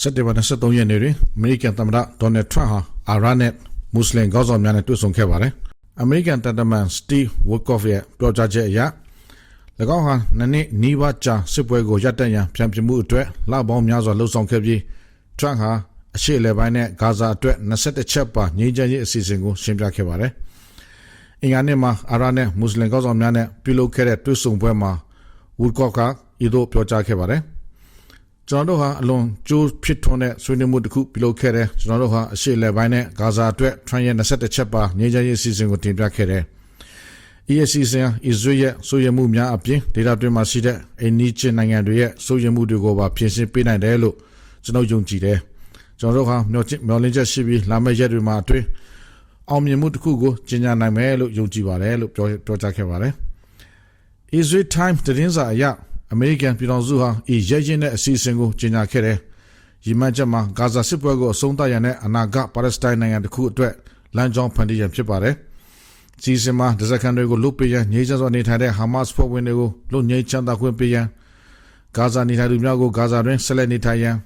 စက်တင်ဘာ23ရက်နေ့တွင်အမေရိကန်သမ္မတဒေါ်နယ်ထရန့်ဟာအာရတ်နဲ့မွတ်စလင်ခေါင်းဆောင်များနဲ့တွေ့ဆုံခဲ့ပါတယ်။အမေရိကန်တပ်တမန်စတီဗ်ဝတ်ကော့ဖ်ရဲ့ပြောကြားချက်အရ၎င်းဟာနနေ့နီးပါးကြာစစ်ပွဲကိုရပ်တန့်ရန်ပြန်ပြမှုအတွက်လပေါင်းများစွာလှုံ့ဆော်ခဲ့ပြီးထရန့်ဟာအရှေ့အလယ်ပိုင်းနဲ့ဂါဇာအတွက်21ချက်ပါငြိမ်းချမ်းရေးအစီအစဉ်ကိုရှင်းပြခဲ့ပါတယ်။အင်္ဂါနေ့မှာအာရတ်နဲ့မွတ်စလင်ခေါင်းဆောင်များနဲ့ပြုလုပ်ခဲ့တဲ့တွေ့ဆုံပွဲမှာဝတ်ကော့ဖ်ကဤသို့ပြောကြားခဲ့ပါတယ်။ ကျွန်တော်တို့ဟာအလွန်ကြိုးဖြစ်ထွန်းတဲ့ဆွေးနွေးမှုတစ်ခုပြုလုပ်ခဲ့တယ်ကျွန်တော်တို့ဟာအရှေ့လယ်ပိုင်းနဲ့ဂါဇာအတွက်ထရန်ရဲ့21ချက်ပါငြိမ်းချမ်းရေးအစီအစဉ်ကိုတင်ပြခဲ့တယ် ESC ဆန်အစ္စရေးရဲ့စိုးရိမ်မှုများအပြင်ဒေတာတွင်မှာရှိတဲ့အိန္ဒိယနိုင်ငံတွေရဲ့စိုးရိမ်မှုတွေကိုပါဖြေရှင်းပေးနိုင်တယ်လို့ကျွန်တော်ယုံကြည်တယ်ကျွန်တော်တို့ဟာမျှော်ချင်မျှော်လင့်ချက်ရှိပြီးလာမယ့်ရက်တွေမှာအတွင်းအောင်မြင်မှုတစ်ခုကိုကျင်းပနိုင်မယ်လို့ယုံကြည်ပါတယ်လို့ပြောပြောကြားခဲ့ပါတယ် Israel Times သတင်းစာအရ အမေရိကန်ပြည်တော်စုဟာဤရဲရင်တဲ့အစီအစဉ်ကိုကြေညာခဲ့တယ်။ရီမန်ချက်မှာဂါဇာစစ်ပွဲကိုအဆုံးသတ်ရန်နဲ့အနာဂတ်ပါလက်စတိုင်းနိုင်ငံတစ်ခုအတွက်လမ်းကြောင်းဖန်တီးရန်ဖြစ်ပါတယ်။စီစဉ်မှာဒဇကန်တွေကိုလုပေးရန်ငြိမ်းချမ်းစွာနေထိုင်တဲ့ဟာမတ်စ်ဖွဲ့ဝင်တွေကိုလုငြိမ်းချမ်းသာခွင့်ပေးရန်ဂါဇာနေထိုင်သူများကိုဂါဇာတွင်ဆက်လက်နေထိုင်ရန်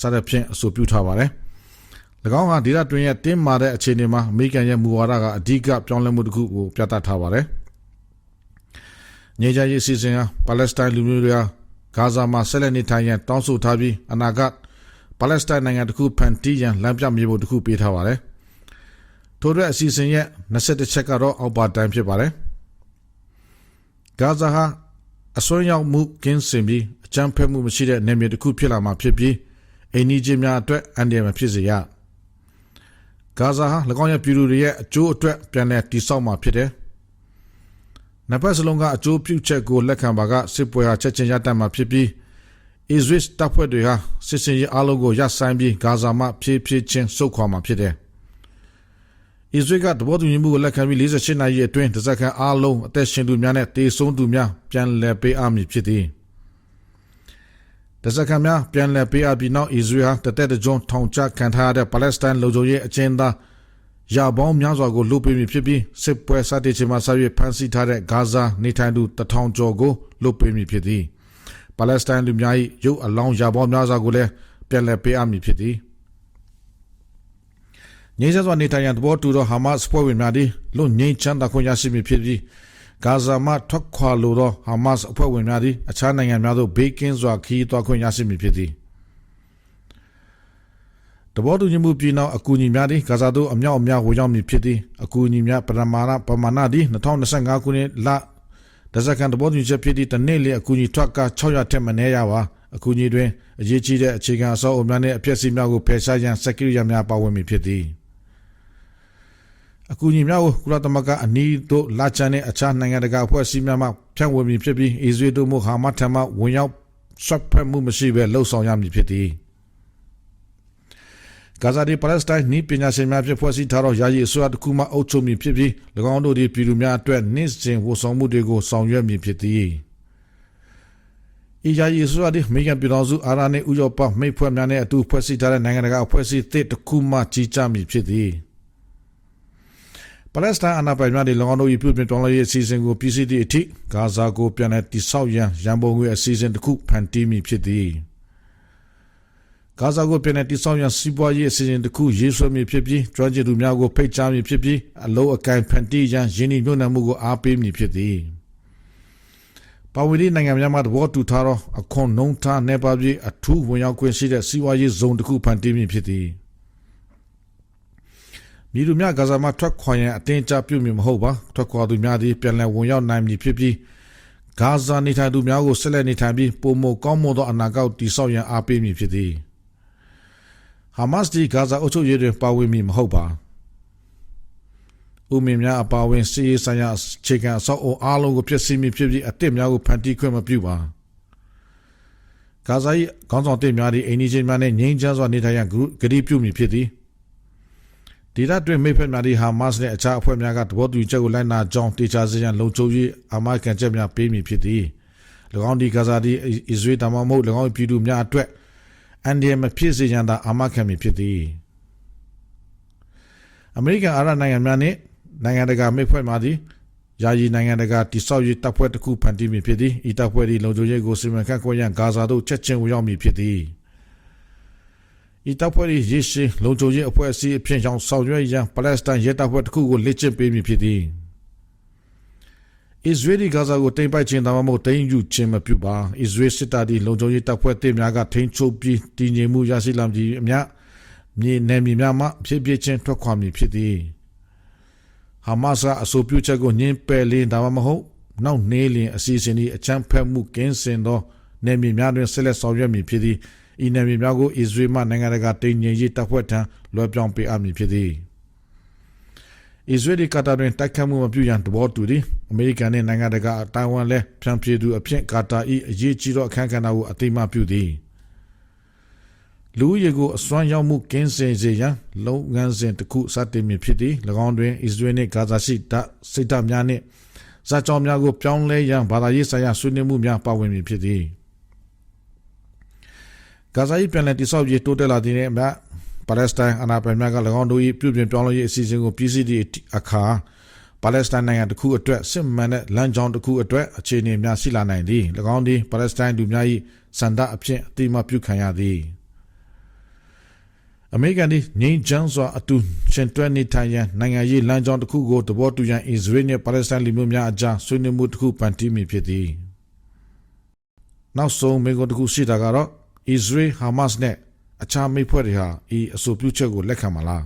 စသဖြင့်အဆိုပြုထားပါတယ်။၎င်းဟာဒေသတွင်းရဲ့တင်းမာတဲ့အခြေအနေမှာအမေရိကန်ရဲ့မူဝါဒကအဓိကပြောင်းလဲမှုတစ်ခုကိုပြသထားပါတယ်။ ငြိမ်းချမ်းရေးအစီအစဉ်ဟာပါလက်စတိုင်းလူမျိုးတွေဟာဂါဇာမှာဆက်လက်နေထိုင်ရန်တောင်းဆိုထားပြီးအနာဂတ်ပါလက်စတိုင်းနိုင်ငံတစ်ခုဖန်တီးရန်လမ်းပြမြေပုံတစ်ခုပေးထားပါတယ်။ထို့အတွက်အစီအစဉ်ရဲ့21ချက်ကတော့အောက်ပါတိုင်းဖြစ်ပါတယ်။ဂါဇာဟာအစွန်းရောက်မှုကင်းစင်ပြီးအကြမ်းဖက်မှုမရှိတဲ့နယ်မြေတစ်ခုဖြစ်လာမှာဖြစ်ပြီးအိန္ဒိယများအတွက်အန္တရာယ်မဖြစ်စေရ။ဂါဇာဟာ၎င်းရဲ့ပြည်သူတွေရဲ့အကျိုးအတွက်ပြန်လည်တည်ဆောက်မှာဖြစ်တယ်။ နှစ်ဖက်စလုံးကအကျိုးပြုချက်ကိုလက်ခံပါကစစ်ပွဲဟာချက်ချင်းရပ်တန့်မှာဖြစ်ပြီးအစ္စရေးတပ်ဖွဲ့တွေဟာစစ်စင်ရေးအလုံးကိုရပ်ဆိုင်းပြီးဂါဇာမှဖြည်းဖြည်းချင်းဆုတ်ခွာမှာဖြစ်တယ်။အစ္စရေးကတဘောတူညီမှုကိုလက်ခံပြီး48နာရီအတွင်းတစကန်အလုံးအသက်ရှင်သူများနဲ့တေဆုံးသူများပြန်လည်ပေးအပ်မည်ဖြစ်သည်။တစကန်များပြန်လည်ပေးအပ်ပြီးနောက်အစ္စရေးဟာတသက်တကြွထောင်ချခံထားရတဲ့ပါလက်စတိုင်းလူမျိုးရေးအကျဉ်းသား ရာပေါင်းများစွာကိုလုပေးမိဖြစ်ပြီးစစ်ပွဲစတင်ချိန်မှဆက်၍ဖမ်းဆီးထားတဲ့ဂါဇာနေထိုင်သူတထောင်ကျော်ကိုလုပေးမိဖြစ်သည်ပါလက်စတိုင်းလူများ၏ရုပ်အလောင်းရာပေါင်းများစွာကိုလည်းပြန်လည်ပေးအပ်မည်ဖြစ်သည်ငြိမ်းချမ်းစွာနေထိုင်ရန်သဘောတူသောဟာမတ်စ်ဖွဲ့ဝင်များသည်လွတ်ငြိမ်းချမ်းသာခွင့်ရရှိမည်ဖြစ်ပြီးဂါဇာမှထွက်ခွာလိုသောဟာမတ်စ်အဖွဲ့ဝင်များသည်အခြားနိုင်ငံများသို့ဘေးကင်းစွာခရီးသွားခွင့်ရရှိမည်ဖြစ်သည် တဘောတူညီမှုပြည်နောက်အကူအညီများသည့်ဂါဇာသို့အမြောက်အများဝင်ရောက်မည်ဖြစ်သည်အကူအညီများပရမာဏပမာဏသည်2025ခုနှစ်လဒဇကန်တဘောတူညီချက်ဖြစ်သည့်တနေ့လေအကူအညီထွက်က600ထက်မနည်းရပါအကူအညီတွင်အရေးကြီးတဲ့အခြေခံအဆောက်အအုံများနှင့်အပျက်စီးများကိုဖယ်ရှားရန်စက်ကိရိယာများပါဝင်မည်ဖြစ်သည်အကူအညီများကိုကုလသမဂ္ဂအနီးသို့လာချန်တဲ့အခြားနိုင်ငံတကာအဖွဲ့အစည်းများမှဖြန့်ဝေမည်ဖြစ်ပြီးအစ္စရေးတို့မှဟာမတ်ထံမှဝင်ရောက်ဆွတ်ဖက်မှုမရှိဘဲလှုပ်ဆောင်ရမည်ဖြစ်သည် ဂါဇာဒီပါလက်စတိုင်းနီးပညာရှင်များဖြစ်ဖွဲ့စည်းထားသောယာယီအစိုးရတစ်ခုမှအုပ်ချုပ်မည်ဖြစ်ပြီး၎င်းတို့သည်ပြည်သူများအတွက်နေ့စဉ်ဝဆောင်မှုတွေကိုဆောင်ရွက်မည်ဖြစ်သည်။ဤယာယီအစိုးရသည်မိခင်ပြည်တော်စုအာရနဲ့ဥရောပမိတ်ဖွဲ့များနဲ့အတူဖွဲ့စည်းထားတဲ့နိုင်ငံတကာအဖွဲ့အစည်းသစ်တစ်ခုမှကြီးကြမည်ဖြစ်သည်။ပါလက်စတိုင်းအနာပိုင်များသည်၎င်းတို့၏ပြုပြင်ပြောင်းလဲရေးအစီအစဉ်ကိုပြည်စည်းသည့်အထိဂါဇာကိုပြန်လည်တည်ဆောက်ရန်ရန်ပုံငွေအစီအစဉ်တစ်ခုဖန်တီးမည်ဖြစ်သည်။ ဂါဇာကိုပြန်လည်တည်ဆောက်ရန်စီးပွားရေးအစီအစဉ်တစ်ခုရေးဆွဲမည်ဖြစ်ပြီးကျွမ်းကျင်သူများကိုဖိတ်ကြားမည်ဖြစ်ပြီးအလုံးအကင်ဖန်တီးရန်ယင်းဤမြို့နယ်မှုကိုအားပေးမည်ဖြစ်သည်ပါဝင်သည့်နိုင်ငံများမှသဘောတူထားသောအခွန်နှုံးထားနေပါပြီးအထူးဝင်ရောက်ခွင့်ရှိတဲ့စီးပွားရေးဇုံတစ်ခုဖန်တီးမည်ဖြစ်သည်မြေသူများဂါဇာမှထွက်ခွာရန်အတင်းအကျပ်ပြုမည်မဟုတ်ပါထွက်ခွာသူများသည်ပြန်လည်ဝင်ရောက်နိုင်မည်ဖြစ်ပြီးဂါဇာနေထိုင်သူများကိုဆက်လက်နေထိုင်ပြီးပုံမကောင်းမွန်သောအနာဂတ်တည်ဆောက်ရန်အားပေးမည်ဖြစ်သည် ဟာမတ်စ်ဒီဂါဇာအုပ်ချုပ်ရေးတွင်ပါဝင်မည်မဟုတ်ပါဦးမင်းများအပါဝင်စီရေးဆိုင်ရာခြေခံအဆောက်အုံအားလုံးကိုဖျက်ဆီးမိဖြစ်ပြီးအစ်စ်များကိုဖန်တီးခွင့်မပြုပါဂါဇာ၏ခေါင်းဆောင်တစ်များသည့်အိန္ဒိချင်းများနှင့်ငြိမ်းချမ်းစွာနေထိုင်ရန်ဂရုပြုမည်ဖြစ်သည်ဒီလတွင်မိဖက်များသည့်ဟာမတ်စ်နှင့်အခြားအဖွဲ့များကတဘောတူချက်ကိုလိုက်နာကြောင်းတေချာစေရန်လုံခြုံရေးအမကန်ချက်များပေးမည်ဖြစ်သည်၎င်းဒီဂါဇာသည်အစ္စရေးတမန်မဟုတ်၎င်းပြည်သူများအတွက် အန်ဒီယမဖြစ်စေရန်သာအာမခံမည်ဖြစ်သည်အမေရိကန်အာရနိုင်ငံများနှင့်နိုင်ငံတကာမိတ်ဖွဲ့များသည်ယာယီနိုင်ငံတကာတိဆောက်ရေးတပ်ဖွဲ့တစ်ခုဖန်တီးမည်ဖြစ်သည်ဤတပ်ဖွဲ့သည်လုံခြုံရေးကိုစီမံခန့်ခွဲရန်ဂါဇာသို့ချက်ချင်းဝင်ရောက်မည်ဖြစ်သည်ဤတပ်ဖွဲ့၏ရေရှည်လုံခြုံရေးအဖွဲ့အစည်းအဖြစ်ကြောင့်ဆောင်ရွက်ရန်ပါလက်စတိုင်းရဲတပ်ဖွဲ့တစ်ခုကိုလက်ကျင့်ပေးမည်ဖြစ်သည် အစ္စရေးဂါဇာကိုတိမ်ပိုက်ခြင်းဒါမှမဟုတ်တိမ်ယူခြင်းမပြုပါအစ္စရေးစစ်တပ်သည်လုံခြုံရေးတပ်ဖွဲ့တင်များကထိန်းချုပ်ပြီးတည်ငြိမ်မှုရရှိလာမည်အများမြေနယ်မြေများမှဖြစ်ဖြစ်ချင်းထွက်ခွာမည်ဖြစ်သည်ဟာမတ်စ်ကအဆိုပြုချက်ကိုညှင်းပယ်လင်းဒါမှမဟုတ်နောက်နေလျင်အစီအစဉ်ဤအချမ်းဖက်မှုကင်းစင်သောနယ်မြေများတွင်ဆက်လက်ဆောင်ရွက်မည်ဖြစ်သည်ဤနယ်မြေများကိုအစ္စရေးမှနိုင်ငံတကာတိမ်ငြိမ်ရေးတပ်ဖွဲ့ထံလွှဲပြောင်းပေးအပ်မည်ဖြစ်သည် အစ္စရေးဒီကာတာတွင်တိုက်ခတ်မှုမပြုရန်တဘောတူသည်အမေရိကန်နှင့်နိုင်ငံတကာအတိုင်းအဝန်လဲဖြန့်ဖြေသူအဖြစ်ကာတာ၏အရေးကြီးသောအခမ်းကဏ္ဍကိုအသိအမှတ်ပြုသည်လူဦးရေကိုအစွမ်းရောက်မှုကင်းစင်စေရန်လုပ်ငန်းစဉ်တစ်ခုစတင်မည်ဖြစ်သည်၎င်းတွင်အစ္စရေးနှင့်ဂါဇာရှိတပ်စိတ်ဓာတ်များနှင့်ဇာကြောင်များကိုပြောင်းလဲရန်ဘာသာရေးဆိုင်ရာဆွေးနွေးမှုများပါဝင်မည်ဖြစ်သည်ဂါဇာ၏ပြန်လည်တည်ဆောက်ရေးတိုးတက်လာသည်နှင့်အမျှ ပါလက်စတိုင်းအနာပိုင်များက၎င်းတို့၏ပြုပြင်ပြောင်းလဲရေးအစီအစဉ်ကိုပြည်စည်းသည့်အခါပါလက်စတိုင်းနိုင်ငံတစ်ခုအတွက်စစ်မှန်တဲ့လမ်းကြောင်းတစ်ခုအတွက်အခြေအနေများရှိလာနိုင်သည်၎င်းသည်ပါလက်စတိုင်းလူများ၏စန္ဒအဖြစ်အတိအမတ်ပြုခံရသည်အမေရိကန်သည်ငြိမ်းချမ်းစွာအတူရှင်တွဲနေထိုင်ရန်နိုင်ငံရေးလမ်းကြောင်းတစ်ခုကိုတဘောတူရန်အစ္စရေးနှင့်ပါလက်စတိုင်းလူမျိုးများအကြားဆွေးနွေးမှုတစ်ခုပန်တီးမည်ဖြစ်သည်နောက်ဆုံးမေကွန်တစ်ခုရှိတာကတော့ Israel Hamas နဲ့ အခြားမိတ်ဖွဲ့တွေဟာဤအဆိုပြုချက်ကိုလက်ခံမလား